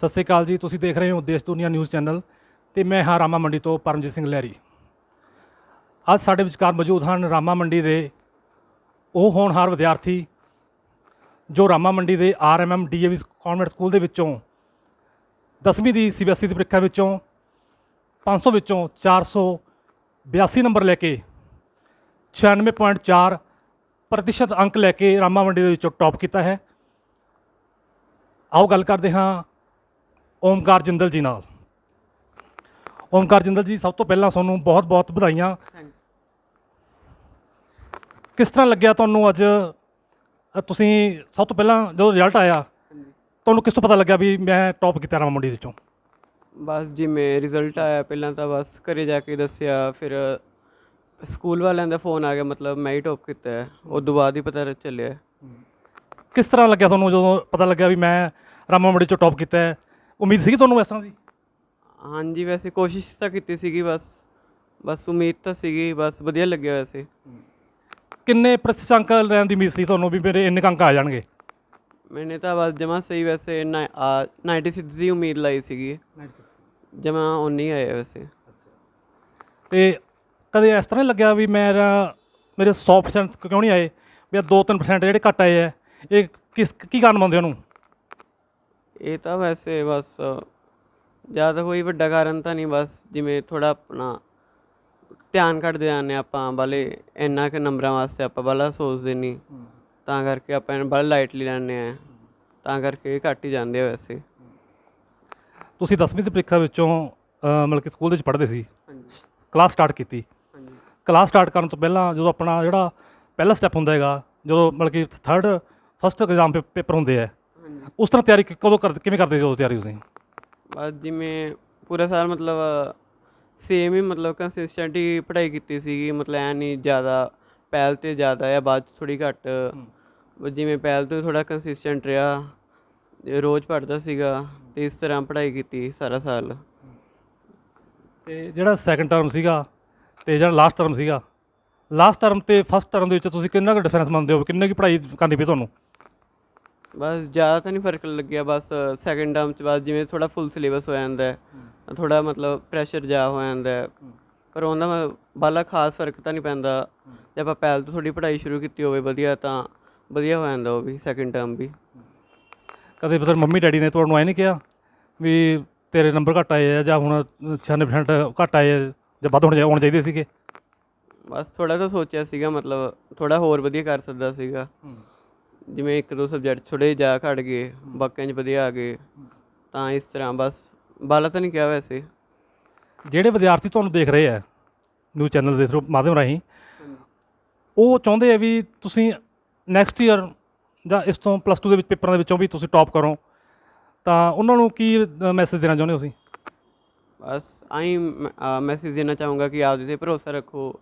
ਸਤਿ ਸ੍ਰੀ ਅਕਾਲ ਜੀ, ਤੁਸੀਂ ਦੇਖ ਰਹੇ ਹੋ ਦੇਸ਼ ਦੁਨੀਆ ਨਿਊਜ਼ ਚੈਨਲ ਤੇ ਮੈਂ ਹਾਂ ਰਾਮਾ ਮੰਡੀ ਤੋਂ ਪਰਮਜੀਤ ਸਿੰਘ ਲਹਿਰੀ। ਅੱਜ ਸਾਡੇ ਵਿਚਕਾਰ ਮੌਜੂਦ ਹਨ ਰਾਮਾ ਮੰਡੀ ਦੇ ਉਹ ਹੋਣਹਾਰ ਵਿਦਿਆਰਥੀ ਜੋ ਰਾਮਾ ਮੰਡੀ ਦੇ ਆਰਐਮਐਮ ਡੀਏਵੀ ਕਨਵੈਂਟ ਸਕੂਲ ਦੇ ਵਿੱਚੋਂ 10ਵੀਂ ਦੀ ਸੀਬੀਐਸਈ ਦੀ ਪ੍ਰੀਖਿਆ ਵਿੱਚੋਂ 500 ਵਿੱਚੋਂ 482 ਨੰਬਰ ਲੈ ਕੇ 96.4 ਪ੍ਰਤੀਸ਼ਤ ਅੰਕ ਲੈ ਕੇ ਰਾਮਾ ਮੰਡੀ ਦੇ ਵਿੱਚੋਂ ਟੌਪ ਕੀਤਾ ਹੈ। ਆਓ ਗੱਲ ਕਰਦੇ ਹਾਂ ਓਮਕਾਰ ਜਿੰਦਲ ਜੀ ਨਾਲ। ਓਮਕਾਰ ਜਿੰਦਲ ਜੀ ਸਭ ਤੋਂ ਪਹਿਲਾਂ ਤੁਹਾਨੂੰ ਬਹੁਤ-ਬਹੁਤ ਵਧਾਈਆਂ। ਕਿਸ ਤਰ੍ਹਾਂ ਲੱਗਿਆ ਤੁਹਾਨੂੰ ਅੱਜ? ਤੁਸੀਂ ਸਭ ਤੋਂ ਪਹਿਲਾਂ ਜਦੋਂ ਰਿਜ਼ਲਟ ਆਇਆ ਤੁਹਾਨੂੰ ਕਿਸ ਤੋਂ ਪਤਾ ਲੱਗਿਆ ਵੀ ਮੈਂ ਟੌਪ ਕੀਤਾ ਰਾਮਾ ਮੰਡੀ ਦੇ ਵਿੱਚੋਂ? ਬਸ ਜਿਵੇਂ ਰਿਜ਼ਲਟ ਆਇਆ ਪਹਿਲਾਂ ਤਾਂ ਬਸ ਘਰੇ ਜਾ ਕੇ ਦੱਸਿਆ ਫਿਰ ਸਕੂਲ ਵਾਲਿਆਂ ਦਾ ਫੋਨ ਆ ਗਿਆ ਮਤਲਬ ਮੈਂ ਹੀ ਟੌਪ ਕੀਤਾ। ਹੈ ਉਸ ਤੋਂ ਬਾਅਦ ਹੀ ਪਤਾ ਚੱਲਿਆ। ਕਿਸ ਤਰ੍ਹਾਂ ਲੱਗਿਆ ਤੁਹਾਨੂੰ ਜਦੋਂ ਪਤਾ ਲੱਗਿਆ ਵੀ ਮੈਂ ਰਾਮਾ ਮੰਡੀ ਚੋਂ ਟੌਪ ਕੀਤਾ ਹੈ? ਉਮੀਦ ਸੀ ਤੁਹਾਨੂੰ ਇਸ ਤਰ੍ਹਾਂ ਦੀ? ਹਾਂਜੀ ਵੈਸੇ ਕੋਸ਼ਿਸ਼ ਤਾਂ ਕੀਤੀ ਸੀਗੀ ਬਸ। ਬਸ ਉਮੀਦ ਤਾਂ ਸੀਗੀ ਬਸ ਵਧੀਆ ਲੱਗਿਆ ਵੈਸੇ। ਕਿੰਨੇ ਪ੍ਰਤੀਸ਼ਤ ਅੰਕ ਲੈਣ ਦੀ ਉਮੀਦ ਸੀ ਤੁਹਾਨੂੰ ਵੀ ਮੇਰੇ ਇੰਨੇ ਕੁ ਅੰਕ ਆ ਜਾਣਗੇ? ਮੈਨੇ ਤਾਂ ਬਸ ਜਮਾ ਸਹੀ ਵੈਸੇ ਨਾ- ਆ, 96 ਦੀ ਉਮੀਦ ਲਾਈ ਸੀਗੀ। ਜਮਾ ਉਨੀ ਆਇਆ ਵੈਸੇ। ਤੇ ਕਦੇ ਇਸ ਤਰ੍ਹਾਂ ਨਹੀਂ ਲੱਗਿਆ ਵੀ ਮੇਰਾ ਮੇਰੇ 100% ਕਿਉਂ ਨਹੀਂ ਆਏ? ਵੀ 2-3% ਜਿਹੜੇ ਘੱਟ ਆਏ ਆ ਇਹ ਕਿਸ ਕੀ ਕਾਰਨ ਮੰਨਦੇ ਉਹਨੂੰ? ਇਹ ਤਾਂ ਵੈਸੇ ਬਸ ਜ਼ਿਆਦਾ ਕੋਈ ਵੱਡਾ ਕਾਰਨ ਤਾਂ ਨਹੀਂ ਬਸ ਜਿਵੇਂ ਥੋੜਾ ਆਪਣਾ ਧਿਆਨ ਘੱਟਦੇ ਜਾਂਦੇ ਆਪਾਂ ਬਾਲੇ ਇੰਨਾ ਕਿ ਨੰਬਰਾਂ ਵਾਸਤੇ ਆਪਾਂ ਬਾਲਾ ਸੋਚਦੇ ਨਹੀਂ। ਤਾਂ ਕਰਕੇ ਆਪਾਂ ਇਹਨੂੰ ਬਾਲਾ ਲਾਈਟਲੀ ਲੈਂਦੇ ਆ ਤਾਂ ਕਰਕੇ ਇਹ ਘੱਟ ਹੀ ਜਾਂਦੇ ਆ ਵੈਸੇ। ਤੁਸੀਂ 10ਵੀਂ ਦੀ ਪ੍ਰੀਖਿਆ ਵਿੱਚੋਂ ਮਤਲਬ ਕਿ ਸਕੂਲ ਦੇ ਵਿੱਚ ਪੜ੍ਹਦੇ ਸੀ। ਹਾਂਜੀ। ਕਲਾਸ ਸਟਾਰਟ ਕੀਤੀ। ਹਾਂਜੀ। ਕਲਾਸ ਸਟਾਰਟ ਕਰਨ ਤੋਂ ਪਹਿਲਾਂ ਜਦੋਂ ਆਪਣਾ ਜਿਹੜਾ ਪਹਿਲਾ ਸਟੈਪ ਹੁੰਦਾ ਹੈਗਾ ਜਦੋਂ ਮਤਲਬ ਕਿ ਥਰਡ ਫਸਟ ਐਗਜ਼ਾਮ ਪੇਪਰ ਹੁੰਦੇ ਆ ਉਸ ਤਰ੍ਹਾਂ ਤਿਆਰੀ ਕਿ- ਕਦੋਂ ਕਰ ਕਿਵੇਂ ਕਰਦੇ ਸੀ ਉਦੋਂ ਤਿਆਰੀ ਤੁਸੀਂ? ਬਸ ਜਿਵੇਂ ਪੂਰਾ ਸਾਲ ਮਤਲਬ ਸੇਮ ਹੀ ਮਤਲਬ ਕੰਸਿਸਟੈਂਟ ਹੀ ਪੜ੍ਹਾਈ ਕੀਤੀ ਸੀਗੀ ਮਤਲਬ ਐ ਨਹੀਂ ਜ਼ਿਆਦਾ ਪਹਿਲ ਤੇ ਜ਼ਿਆਦਾ ਜਾਂ ਬਾਅਦ ਥੋੜੀ ਘੱਟ। ਬਸ ਜਿਵੇਂ ਪਹਿਲ ਤੋਂ ਥੋੜਾ ਕੰਸਿਸਟੈਂਟ ਰਿਹਾ ਰੋਜ਼ ਪੜ੍ਹਦਾ ਸੀਗਾ ਤੇ ਇਸ ਤਰ੍ਹਾਂ ਪੜ੍ਹਾਈ ਕੀਤੀ ਸਾਰਾ ਸਾਲ। ਤੇ ਜਿਹੜਾ ਸੈਕੰਡ ਟਰਮ ਸੀਗਾ ਤੇ ਜਿਹੜਾ ਲਾਸਟ ਟਰਮ ਸੀਗਾ ਲਾਸਟ ਟਰਮ ਤੇ ਫਸਟ ਟਰਮ ਦੇ ਵਿੱਚ ਤੁਸੀਂ ਕਿੰਨਾ ਕੁ ਡਿਫਰੈਂਸ ਮੰਨਦੇ ਹੋ? ਕਿੰਨੇ ਕੀ ਪੜ੍ਹਾਈ ਕਰਨੀ ਪਈ ਤੁਹਾਨੂੰ? ਬਸ ਜ਼ਿਆਦਾ ਤਾਂ ਨਹੀਂ ਫ਼ਰਕ ਲੱਗਿਆ ਬਸ ਸੈਕੰਡ ਟਰਮ ਚ ਬਾਅਦ ਜਿਵੇਂ ਥੋੜਾ ਫੁੱਲ ਸਿਲੇਬਸ ਹੋ ਜਾਂਦਾ ਹੈ ਥੋੜਾ ਮਤਲਬ ਪ੍ਰੈਸ਼ਰ ਜਾ ਹੋ ਜਾਂਦਾ ਹੈ। ਪਰ ਉਹਦਾ ਬਾਲਾ ਖਾਸ ਫ਼ਰਕ ਤਾਂ ਨਹੀਂ ਪੈਂਦਾ। ਜੇ ਆਪਾਂ ਪਹਿਲ ਤੋਂ ਥੋੜੀ ਪੜ੍ਹਾਈ ਸ਼ੁਰੂ ਕੀਤੀ ਹੋਵੇ ਵਧੀਆ ਤਾਂ ਵਧੀਆ ਹੋ ਜਾਂਦਾ ਉਹ ਵੀ ਸੈਕੰਡ ਟਰਮ ਵੀ। ਕਦੇ ਫਿਰ ਮੰਮੀ ਡੈਡੀ ਨੇ ਤੁਹਾਨੂੰ ਐ ਨਹੀਂ ਕਿਹਾ ਵੀ ਤੇਰੇ ਨੰਬਰ ਘੱਟ ਆਏ ਆ ਜਾਂ ਹੁਣ 96% ਘੱਟ ਆਏ ਜਾਂ ਵੱਧ ਹੋਣੇ ਹੋਣੇ ਚਾਹੀਦੇ ਸੀਗੇ? ਬਸ ਥੋੜਾ ਤਾਂ ਸੋਚਿਆ ਸੀਗਾ ਮਤਲਬ ਥੋੜਾ ਹੋਰ ਵਧੀਆ ਕਰ ਸਕਦਾ ਸੀਗਾ। ਜਿਵੇਂ ਇੱਕ ਦੋ ਸਬਜੈਕਟ ਥੋੜੇ ਜਾ ਘਟ ਗਏ ਬਾਕੀਆਂ 'ਚ ਵਧੀਆ ਆ ਗਏ ਤਾਂ ਇਸ ਤਰ੍ਹਾਂ ਬਸ। ਬਾਲਾ ਤਾਂ ਨਹੀਂ ਕਿਹਾ ਵੈਸੇ। ਜਿਹੜੇ ਵਿਦਿਆਰਥੀ ਤੁਹਾਨੂੰ ਦੇਖ ਰਹੇ ਆ ਨਿਊਜ਼ ਚੈਨਲ ਦੇ ਥਰੂ ਮਾਧਿਅਮ ਰਾਹੀਂ ਉਹ ਚਾਹੁੰਦੇ ਆ ਵੀ ਤੁਸੀਂ ਨੈਕਸਟ ਈਅਰ ਜਾਂ ਇਸ ਤੋਂ ਪਲੱਸ 2 ਦੇ ਵਿੱਚ ਪੇਪਰਾਂ ਦੇ ਵਿੱਚੋਂ ਵੀ ਤੁਸੀਂ ਟੌਪ ਕਰੋ। ਤਾਂ ਉਹਨਾਂ ਨੂੰ ਕੀ ਮੈਸੇਜ ਦੇਣਾ ਚਾਹੁੰਦੇ ਹੋ ਤੁਸੀਂ? ਬਸ ਆਈ ਮੈਸੇਜ ਦੇਣਾ ਚਾਹੂੰਗਾ ਕਿ ਆਪਦੇ ਤੇ ਭਰੋਸਾ ਰੱਖੋ।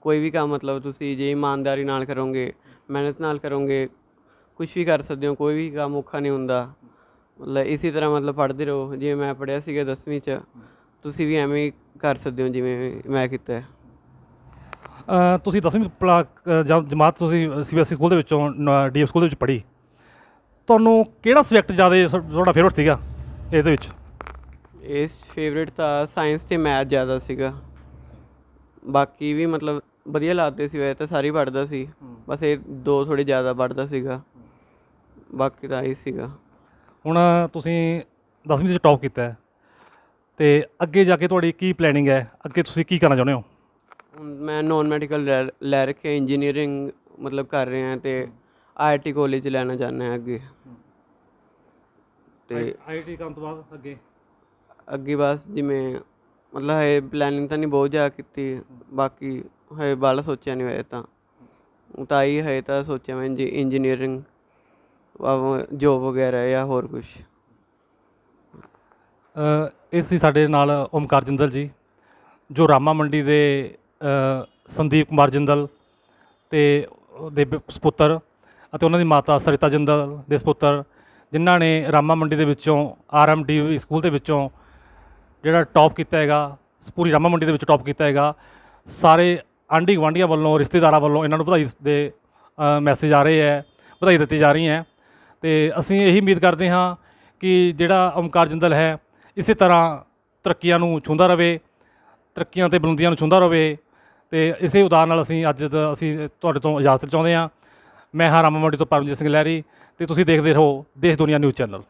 ਕੋਈ ਵੀ ਕੰਮ ਮਤਲਬ ਤੁਸੀਂ ਜੇ ਇਮਾਨਦਾਰੀ ਨਾਲ ਕਰੋਗੇ ਮਿਹਨਤ ਨਾਲ ਕਰੋਗੇ ਕੁਝ ਵੀ ਕਰ ਸਕਦੇ ਹੋ ਕੋਈ ਵੀ ਕੰਮ ਔਖਾ ਨਹੀਂ ਹੁੰਦਾ। ਮਤਲਬ ਇਸੇ ਤਰ੍ਹਾਂ ਮਤਲਬ ਪੜ੍ਹਦੇ ਰਹੋ ਜਿਵੇਂ ਮੈਂ ਪੜ੍ਹਿਆ ਸੀਗਾ 10ਵੀਂ ਚ ਤੁਸੀਂ ਵੀ ਐਵੇਂ ਹੀ ਕਰ ਸਕਦੇ ਹੋ ਜਿਵੇਂ ਮੈਂ ਕੀਤਾ ਹੈ। ਅ, ਤੁਸੀਂ 10ਵੀਂ ਪਲਾ ਜਮ- ਜਮਾਤ ਤੁਸੀਂ ਸੀਬੀਐਸਈ ਸਕੂਲ ਦੇ ਵਿੱਚੋਂ ਡੀਐਫ ਸਕੂਲ ਦੇ ਵਿੱਚ ਪੜ੍ਹੀ। ਤੁਹਾਨੂੰ ਕਿਹੜਾ ਸਬਜੈਕਟ ਜ਼ਿਆਦਾ ਸ- ਤੁਹਾਡਾ ਫੇਵਰਟ ਸੀਗਾ ਇਹਦੇ ਵਿੱਚ? ਇਸ ਫੇਵਰੇਟ ਤਾਂ ਸਾਇੰਸ ਤੇ ਮੈਥ ਜ਼ਿਆਦਾ ਸੀਗਾ। ਬਾਕੀ ਵੀ ਮਤਲਬ ਵਧੀਆ ਲੱਗਦੇ ਸੀ ਵੈਸੇ ਤਾਂ ਸਾਰੇ ਹੀ ਪੜ੍ਹਦਾ ਸੀ। ਬਸ ਇਹ ਦੋ ਥੋੜੇ ਜ਼ਿਆਦਾ ਪੜ੍ਹਦਾ ਸੀਗਾ। ਬਾਕੀ ਤਾਂ ਇਹ ਸੀਗਾ। ਹੁਣ ਤੁਸੀਂ 10ਵੀਂ ਵਿੱਚ ਟੌਪ ਕੀਤਾ ਹੈ। ਤੇ ਅੱਗੇ ਜਾ ਕੇ ਤੁਹਾਡੀ ਕੀ ਪਲੈਨਿੰਗ ਹੈ? ਅੱਗੇ ਤੁਸੀਂ ਕੀ ਕਰਨਾ ਚਾਹੁੰਦੇ ਹੋ? ਹੁਣ ਮੈਂ ਨੌਨ ਮੈਡੀਕਲ ਲੈ ਰੱਖਿਆ ਇੰਜੀਨੀਅਰਿੰਗ ਮਤਲਬ ਕਰ ਰਹੇ ਹਾਂ ਤੇ ਆਈਆਈਟੀ ਕਾਲਜ ਲੈਣਾ ਚਾਹੁੰਦਾ ਹਾਂ ਅੱਗੇ। ਤੇ ਆਈਟੀ ਕਰਨ ਤੋਂ ਬਾਅਦ ਅੱਗੇ? ਅੱਗੇ ਬਸ ਜਿਵੇਂ ਮਤਲਬ ਹੈ ਪਲੈਨਿੰਗ ਤਾਂ ਨਹੀਂ ਬਹੁਤ ਜ਼ਿਆਦਾ ਕੀਤੀ ਬਾਕੀ ਹੈ ਬਾਲਾ ਸੋਚਿਆ ਨਹੀਂ ਹੋਇਆ ਤਾਂ। ਤਾਂ ਹੀ ਹੈ ਤਾਂ ਸੋਚਿਆ ਮੈਂ ਇੰਜੀਨੀਅਰਿੰਗ ਜੋਬ ਵਗੈਰਾ ਜਾਂ ਹੋਰ ਕੁਝ ਇਹ ਸੀ ਸਾਡੇ ਨਾਲ ਓਮਕਾਰ ਜਿੰਦਲ ਜੀ, ਜੋ ਰਾਮਾ ਮੰਡੀ ਦੇ ਸੰਦੀਪ ਕੁਮਾਰ ਜਿੰਦਲ ਤੇ ਦੇ ਬ- ਸੁਪੁੱਤਰ ਅਤੇ ਉਹਨਾਂ ਦੀ ਮਾਤਾ ਸਰਿਤਾ ਜਿੰਦਲ ਦੇ ਸੁਪੁੱਤਰ ਜਿਨ੍ਹਾਂ ਨੇ ਰਾਮਾ ਮੰਡੀ ਦੇ ਵਿੱਚੋਂ ਆਰਐਮਡੀ ਸਕੂਲ ਦੇ ਵਿੱਚੋਂ ਜਿਹੜਾ ਟੌਪ ਕੀਤਾ ਹੈਗਾ, ਪੂਰੀ ਰਾਮਾ ਮੰਡੀ ਦੇ ਵਿੱਚ ਟੌਪ ਕੀਤਾ ਹੈਗਾ, ਸਾਰੇ ਆਂਢੀ ਗੁਆਂਢੀਆਂ ਵੱਲੋਂ, ਰਿਸ਼ਤੇਦਾਰਾਂ ਵੱਲੋਂ ਇਹਨਾਂ ਨੂੰ ਵਧਾਈ ਦੇ ਮੈਸੇਜ ਆ ਰਹੇ ਹੈ, ਵਧਾਈ ਦਿੱਤੀ ਜਾ ਰਹੀ ਹੈ। ਤੇ ਅਸੀਂ ਇਹੀ ਉਮੀਦ ਕਰਦੇ ਹਾਂ ਕਿ ਜਿਹੜਾ ਓਮਕਾਰ ਜਿੰਦਲ ਹੈ, ਇਸੇ ਤਰ੍ਹਾਂ ਤਰੱਕੀਆਂ ਨੂੰ ਛੂੰਹਦਾ ਰਵੇ, ਤਰੱਕੀਆਂ ਤੇ ਬੁਲੰਦੀਆਂ ਨੂੰ ਛੂੰਹਦਾ ਰਵੇ ਤੇ ਇਸੇ ਉਦਾਹਰਨ ਨਾਲ ਅਸੀਂ ਅੱਜ ਦਾ ਅਸੀਂ ਤੁਹਾਡੇ ਤੋਂ ਇਜਾਜ਼ਤ ਚਾਹੁੰਦੇ ਹਾਂ। ਮੈਂ ਹਾਂ ਰਾਮਾ ਮੰਡੀ ਤੋਂ ਪਰਮਜੀਤ ਸਿੰਘ ਲਹਿਰੀ ਤੇ ਤੁਸੀਂ ਦੇਖਦੇ ਰਹੋ ਦੇਸ਼ ਦੁਨੀਆ ਨਿਊਜ਼ ਚੈਨਲ।